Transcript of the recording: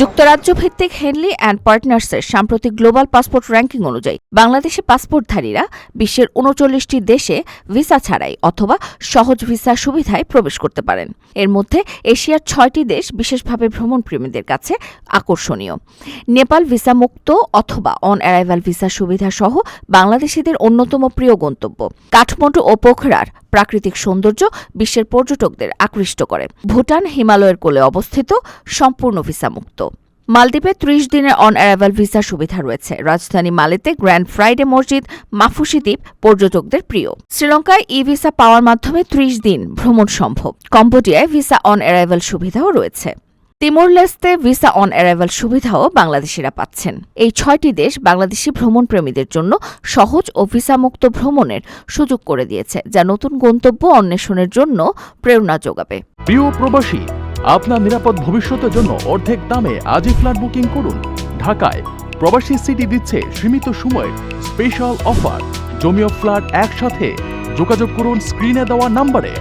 যুক্তরাজ্য ভিত্তিক Henley and পার্টনার্সের সাম্প্রতিক গ্লোবাল পাসপোর্ট র্যাঙ্কিং অনুযায়ী বাংলাদেশে পাসপোর্টধারীরা বিশ্বের উনচল্লিশটি দেশে ভিসা ছাড়াই অথবা সহজ ভিসা সুবিধায় প্রবেশ করতে পারেন। এর মধ্যে এশিয়ার ছয়টি দেশ বিশেষভাবে ভ্রমণপ্রেমীদের কাছে আকর্ষণীয়। নেপাল ভিসা মুক্ত অথবা অন অ্যারাইভাল ভিসা সুবিধা সহ বাংলাদেশিদের অন্যতম প্রিয় গন্তব্য। কাঠমান্ডু ও পোখরার প্রাকৃতিক সৌন্দর্য বিশ্বের পর্যটকদের আকৃষ্ট করে। ভুটান হিমালয়ের কোলে অবস্থিত, সম্পূর্ণ ভিসামুক্ত। মালদ্বীপে ত্রিশ দিনের অন অ্যারাইভাল ভিসা সুবিধা রয়েছে। রাজধানী মালেতে গ্র্যান্ড ফ্রাইডে মসজিদ, মাফুসি দ্বীপ পর্যটকদের প্রিয়। শ্রীলঙ্কায় ই ভিসা পাওয়ার মাধ্যমে ত্রিশ দিন ভ্রমণ সম্ভব। কম্বোডিয়ায় ভিসা অন অ্যারাইভাল সুবিধাও রয়েছে। Timor Leste visa on arrival সুবিধাও বাংলাদেশিরা পাচ্ছেন। এই ছয়টি দেশ বাংলাদেশি ভ্রমণপ্রেমীদের জন্য সহজ ও ভিসামুক্ত ভ্রমণের সুযোগ করে দিয়েছে, যা নতুন গন্তব্য অন্বেষণের জন্য প্রেরণা যোগাবে। প্রিয় প্রবাসী, আপনার নিরাপদ ভবিষ্যতের জন্য অর্ধেক দামে আজই ফ্ল্যাট বুকিং করুন। ঢাকায় প্রবাসী সিটি দিচ্ছে সীমিত সময়ের স্পেশাল অফার। জমিও ফ্ল্যাট একসাথে যোগাযোগ করুন স্ক্রিনে দেওয়া নাম্বারে।